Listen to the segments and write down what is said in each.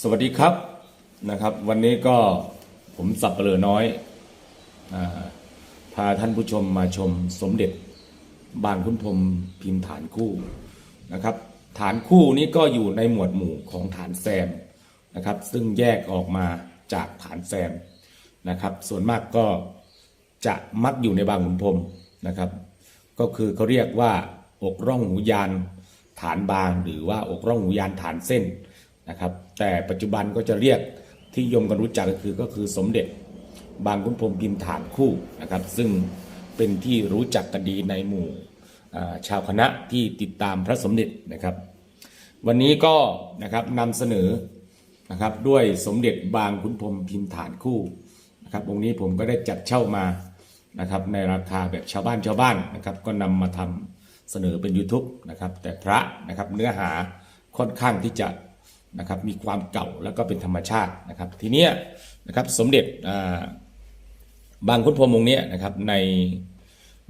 สวัสดีครับนะครับ วันนี้ก็ผมสับเปลือน้อยอพาท่านผู้ชมมาชมสมเด็จบางคุณพรมพิมพ์ฐานคู่นะครับ ฐานคู่นี้ก็อยู่ในหมวดหมู่ของฐานแซมนะครับ ซึ่งแยกออกมาจากฐานแซมนะครับ ส่วนมากก็จะมักอยู่ในบางขุนพรมนะครับ ก็คือเขาเรียกว่าอกร่องหูยานฐานบางหรือว่าอกร่องหูยานฐานเส้น นะครับ แต่ปัจจุบันก็จะเรียกที่ยมกันรู้จักก็คือก็คือสมเด็จบางขุนพรมพิมฐานคู่นะครับ ซึ่งเป็นที่รู้จักกันดีในหมู่ชาวคณะที่ติดตามพระสมเด็จนะครับ วันนี้ก็นะครับนำเสนอนะครับด้วยสมเด็จบางขุนพรมพิมฐานคู่นะครับองค์นี้ผมก็ได้จัดเช่ามานะครับในราคาแบบชาวบ้านชาวบ้านนะครับก็นำมาทำเสนอเป็น YouTube นะครับแต่พระนะครับเนื้อหาค่อนข้างที่จะ นะครับมีความเก่าแล้วก็เป็นธรรมชาตินะครับ ทีเนี้ยนะครับสมเด็จบางคุณพรมองค์เนี้ยนะครับใน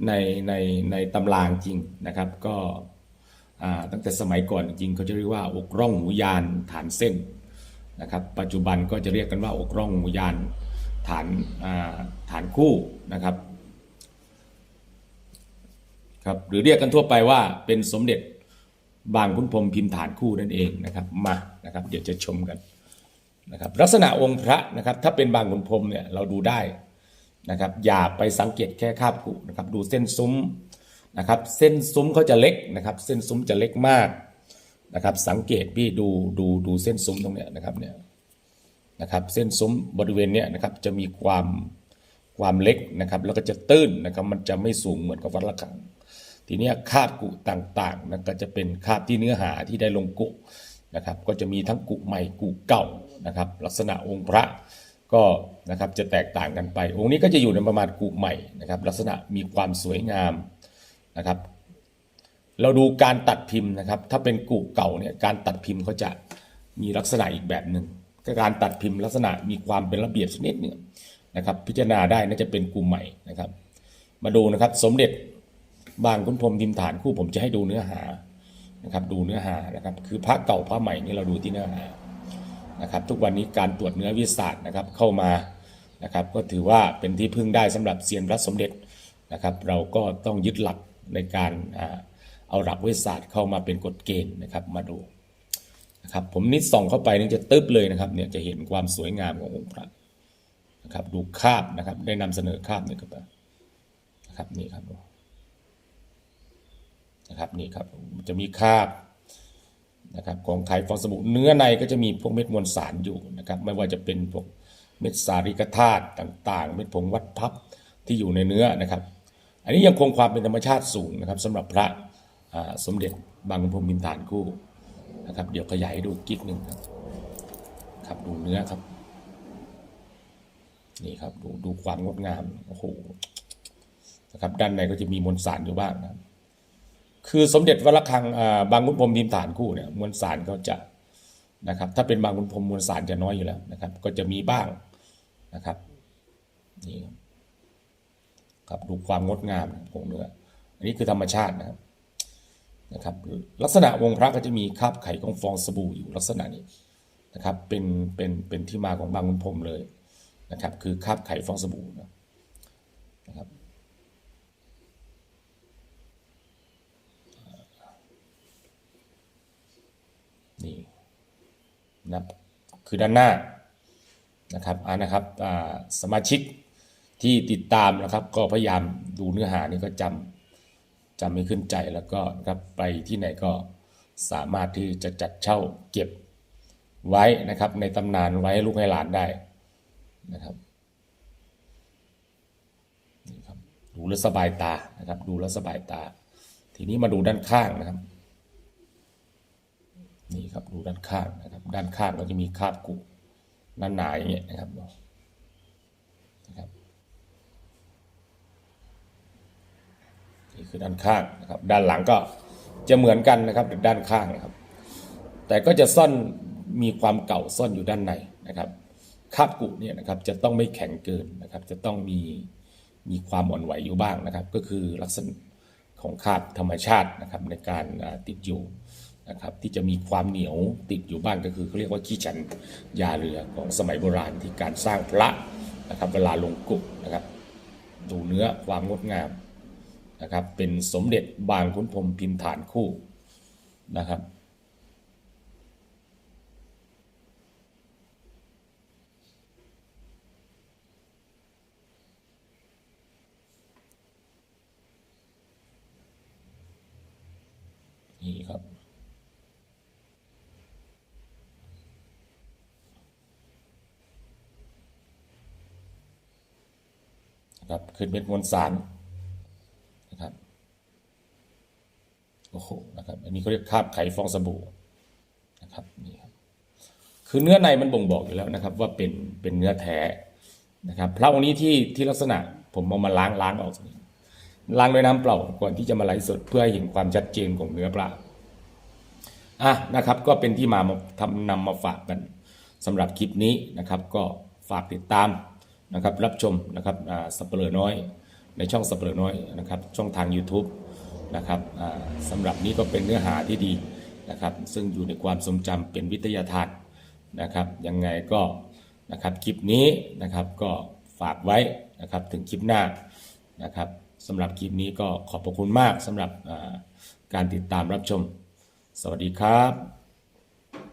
ในในในตำรางจริงนะครับ ก็ตั้งแต่สมัยก่อนจริงเขาจะเรียกว่าอกร่องหูยานฐานเส้นนะครับ ปัจจุบันก็จะเรียกกันว่าอกร่องหูยานฐานฐานคู่นะครับครับหรือเรียกกันทั่วไปว่าเป็นสมเด็จ บางคุณพรมพิมพ์ฐานคู่นั่นเองนะครับมานะครับเดี๋ยวจะชมกันนะครับลักษณะองค์พระนะครับถ้าเป็นบางขุนพรมเนี่ยเราดูได้นะครับอย่าไปสังเกตแค่คาบกุนะครับดูเส้นซุ้มนะครับเส้นซุ้มเขาจะเล็กนะครับเส้นซุ้มจะเล็กมากนะครับสังเกตพี่ดูดูดูเส้นซุ้มตรงเนี้ยนะครับเนี่ยนะครับเส้นซุ้มบริเวณเนี้ยนะครับจะมีความความเล็กนะครับแล้วก็จะตื้นนะครับมันจะไม่สูงเหมือนกับวัดละคัง ทีนี้คาบกุต่างๆนั่นก็จะเป็นคาบที่เนื้อหาที่ได้ลงกุนะครับก็จะมีทั้งกุใหม่กุเก่านะครับลักษณะองค์พระก็นะครับจะแตกต่างกันไป องค์นี้ก็จะอยู่ในประมาณกุใหม่นะครับลักษณะมีความสวยงามนะครับเราดูการตัดพิมพ์นะครับ ถ้าเป็นกุเก่าเนี่ยการตัดพิมพ์เขาจะมีลักษณะอีกแบบหนึ่งก็การตัดพิมพ์ลักษณะมีความเป็นระเบียบชนิดเนี่ยนะครับพิจารณาได้น่าจะเป็นกุใหม่นะครับ มาดูนะครับสมเด็จ บางคุณพรมพิมฐานคู่ผมจะให้ดูเนื้อหานะครับ ดูเนื้อหานะครับ คือพระเก่าพระใหม่นี่เราดูที่เนื้อหานะครับ ทุกวันนี้การตรวจเนื้อวิทยาศาสตร์นะครับเข้ามานะครับ ก็ถือว่าเป็นที่พึ่งได้สำหรับเซียนพระสมเด็จนะครับ เราก็ต้องยึดหลักในการเอาหลักวิทยาศาสตร์เข้ามาเป็นกฎเกณฑ์นะครับมาดูนะครับผมนิดส่องเข้าไปนี่จะตึ๊บเลยนะครับเนี่ยจะเห็นความสวยงามขององค์พระนะครับดูคาบนะครับได้นำเสนอคาบนี่เข้าไปนะครับนี่ครับ นะครับนี่ครับจะมีคาบนะครับของไข่ฟองสบู่เนื้อในก็จะมีพวกเม็ดมวลสารอยู่นะครับไม่ว่าจะเป็นพวกเม็ดสาริกธาตุต่างๆ เม็ดผงวัดพับที่อยู่ในเนื้อนะครับ อันนี้ยังคงความเป็นธรรมชาติสูงนะครับสำหรับพระสมเด็จบางพรมพิมพ์ฐานคู่นะครับเดี๋ยวขยายให้ดูกิ๊กหนึ่งครับครับดูเนื้อครับนี่ครับดูดูความงดงามโอ้โหนะครับด้านในก็จะมีมวลสารอยู่บ้างนะครับ คือสมเด็จวระฆังบางขุนพรมพิมฐานคู่เนี่ยมวลสารก็จะนะครับ ถ้าเป็นบางขุนพรมมวลสารจะน้อยอยู่แล้วนะครับ ก็จะมีบ้างนะครับนี่ครับดูความงดงามของเนื้ออันนี้คือธรรมชาตินะครับนะครับ ลักษณะวงพระก็จะมีคราบไข่ของฟองสบู่อยู่ลักษณะนี้นะครับ เป็นเป็นเป็นที่มาของบางขุนพรมเลยนะครับ คือคราบไข่ฟองสบู่นะครับ นี่ นะคือด้านหน้านะครับอ่านะครับสมาชิกที่ติดตามนะครับ ก็พยายามดูเนื้อหานี่ก็จำจำไม่ขึ้นใจแล้วก็นะครับไปที่ไหนก็สามารถที่จะจัดเช่าเก็บไว้นะครับ ในตำนานไว้ลูกให้หลานได้นะครับนี่ครับดูแลสบายตานะครับ ดูแลสบายตา ทีนี้มาดูด้านข้างนะครับ นี่ครับดูด้านข้างนะครับ ด้านข้างก็จะมีคาบกุหนาหนาอย่างเงี้ยนะครับนะครับนี่คือด้านข้างนะครับ ด้านหลังก็จะเหมือนกันนะครับด้านข้างนะครับ แต่ก็จะซ่อนมีความเก่าซ่อนอยู่ด้านในนะครับคาบกุเนี่ยนะครับจะต้องไม่แข็งเกินนะครับ จะต้องมีมีความอ่อนไหวอยู่บ้างนะครับ ก็คือลักษณะของคาบธรรมชาตินะครับในการติดอยู่ นะครับที่จะมีความเหนียวติดอยู่บ้างก็คือเขาเรียกว่าขี้ฉันยาเรือของสมัยโบราณที่การสร้างพระนะครับเวลาลงกุกนะครับ ดูเนื้อความงดงามนะครับเป็นสมเด็จบางขุนพรมพิมพ์ฐานคู่นะครับ นี่ครับ นะครับขึ้นเป็นมวลสารนะครับโอ้โหนะครับอันนี้เขาเรียกคาบไขฟองสบู่นะครับนี่ครับคือเนื้อในมันบ่งบอกอยู่แล้วนะครับ ว่าเป็นเป็นเนื้อแท้นะครับพระองค์นี้ที่ที่ลักษณะผมเอามาล้างล้างออกล้างด้วยน้ำเปล่าก่อนที่จะมาไลฟ์สดเพื่อให้เห็นความชัดเจนของเนื้อปลาอะนะครับ ก็เป็นที่มามาทำนำมาฝากกันสำหรับคลิปนี้นะครับ ก็ฝากติดตาม นะครับรับชมนะครับสับเปลือน้อย ในช่องสับเปลือน้อยนะครับช่องทาง YouTube นะครับสำหรับนี้ก็เป็นเนื้อหาที่ดีนะครับซึ่งอยู่ในความทรงจำเป็นวิทยาทานนะครับยังไงก็นะครับคลิปนี้นะครับก็ฝากไว้นะครับถึงคลิปหน้านะครับสำหรับคลิปนี้ก็ขอบพระคุณมากสำหรับการติดตามรับชม สวัสดีครับ